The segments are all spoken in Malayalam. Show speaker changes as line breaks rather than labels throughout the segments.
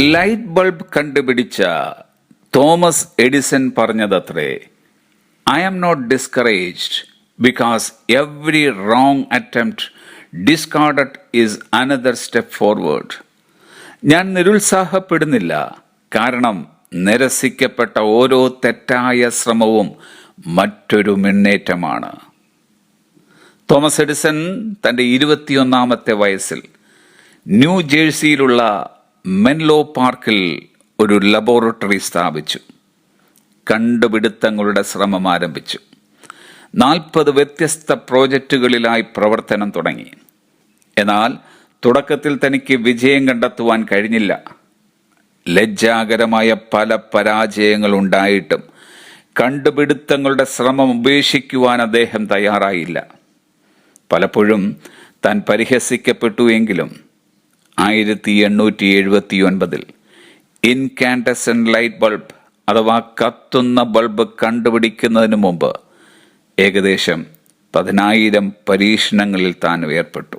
ലൈറ്റ് ബൾബ് കണ്ടുപിടിച്ച Thomas Edison പറഞ്ഞതത്രേ I am not discouraged because every wrong attempt discarded is another step forward ഞാൻ നിരുത്സാഹപ്പെടുന്നില്ല കാരണം നിരസിക്കപ്പെട്ട ഓരോ തെറ്റായ ശ്രമവും മറ്റൊരു മുന്നേറ്റമാണ്. തോമസ് എഡിസൺ തന്റെ ഇരുപത്തിയൊന്നാമത്തെ വയസ്സിൽ ന്യൂ ജേഴ്സിയിലുള്ള മെൻലോ പാർക്കിൽ ഒരു ലബോറട്ടറി സ്ഥാപിച്ചു. കണ്ടുപിടുത്തങ്ങളുടെ ശ്രമം ആരംഭിച്ചു. നാൽപ്പത് വ്യത്യസ്ത പ്രോജക്റ്റുകളിലായി പ്രവർത്തനം തുടങ്ങി. എന്നാൽ തുടക്കത്തിൽ തനിക്ക് വിജയം കണ്ടെത്തുവാൻ കഴിഞ്ഞില്ല. ലജ്ജാകരമായ പല പരാജയങ്ങൾ ഉണ്ടായിട്ടും കണ്ടുപിടുത്തങ്ങളുടെ ശ്രമം ഉപേക്ഷിക്കുവാൻ അദ്ദേഹം തയ്യാറായില്ല. പലപ്പോഴും താൻ പരിഹസിക്കപ്പെട്ടു എങ്കിലും ആയിരത്തി എണ്ണൂറ്റി എഴുപത്തി ഒൻപതിൽ ഇൻകാൻഡസൻ ലൈറ്റ് ബൾബ് അഥവാ കത്തുന്ന ബൾബ് കണ്ടുപിടിക്കുന്നതിന് മുമ്പ് ഏകദേശം പതിനായിരം പരീക്ഷണങ്ങളിൽ താൻ ഏർപ്പെട്ടു.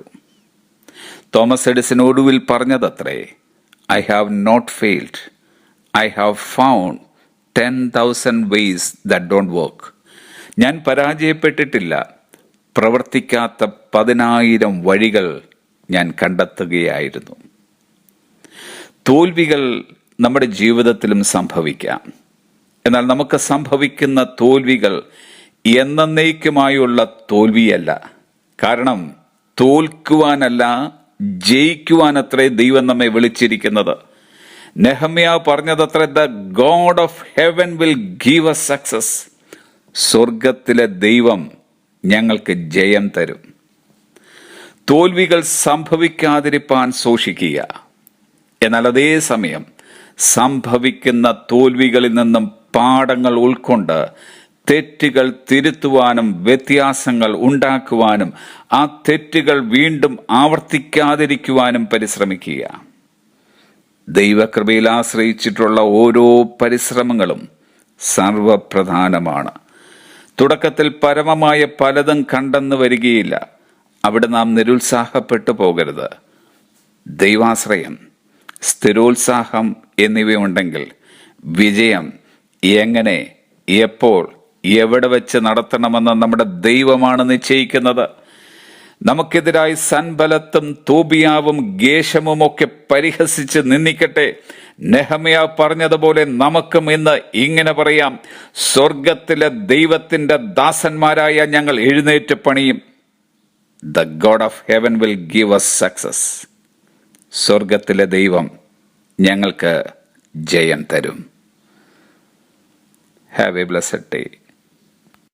തോമസ് എഡിസൺ ഒടുവിൽ പറഞ്ഞതത്രേ I have not failed I have found ten thousand ways that don't work ഞാൻ പരാജയപ്പെട്ടിട്ടില്ല. പ്രവർത്തിക്കാത്ത പതിനായിരം വഴികൾ ഞാൻ കണ്ടെത്തുകയായിരുന്നു. തോൽവികൾ നമ്മുടെ ജീവിതത്തിലും സംഭവിക്കാം. എന്നാൽ നമുക്ക് സംഭവിക്കുന്ന തോൽവികൾ എന്നേക്കുമായുള്ള തോൽവിയല്ല. കാരണം തോൽക്കുവാനല്ല ജയിക്കുവാനത്രേ ദൈവം നമ്മെ വിളിച്ചിരിക്കുന്നത്. Nehemiah പറഞ്ഞതത്ര the God of heaven will give a success. സ്വർഗത്തിലെ ദൈവം ഞങ്ങൾക്ക് ജയം തരും. തോൽവികൾ സംഭവിക്കാതിരിപ്പാൻ സൂക്ഷിക്കുക. എന്നാൽ അതേ സമയം സംഭവിക്കുന്ന തോൽവികളിൽ നിന്നും പാഠങ്ങൾ ഉൾക്കൊണ്ട് തെറ്റുകൾ തിരുത്തുവാനും വ്യത്യാസങ്ങൾ ഉണ്ടാക്കുവാനും ആ തെറ്റുകൾ വീണ്ടും ആവർത്തിക്കാതിരിക്കുവാനും പരിശ്രമിക്കുക. ദൈവകൃപയിൽ ആശ്രയിച്ചിട്ടുള്ള ഓരോ പരിശ്രമങ്ങളും സർവപ്രധാനമാണ്. തുടക്കത്തിൽ പരമമായ പലതും കണ്ടെന്ന് വരികയില്ല. അവിടെ നാം നിരുത്സാഹപ്പെട്ടു പോകരുത്. ദൈവാശ്രയം സ്ഥിരോത്സാഹം എന്നിവയുണ്ടെങ്കിൽ വിജയം എങ്ങനെ എപ്പോൾ എവിടെ വെച്ച് നടത്തണമെന്ന് നമ്മുടെ ദൈവമാണ് നിശ്ചയിക്കുന്നത്. നമുക്കെതിരായി സൻബലത്തും തൂബിയാവും ഗേഷമും ഒക്കെ പരിഹസിച്ച് നിന്ദിക്കട്ടെ നെഹമിയ പറഞ്ഞതുപോലെ നമുക്കും ഇന്ന് ഇങ്ങനെ പറയാം. സ്വർഗത്തിലെ ദൈവത്തിന്റെ ദാസന്മാരായ ഞങ്ങൾ എഴുന്നേറ്റ് പണിയും. The God of heaven will give us success സ്വർഗത്തിലെ ദൈവം ഞങ്ങൾക്ക് ജയം തരും. Have A blessed day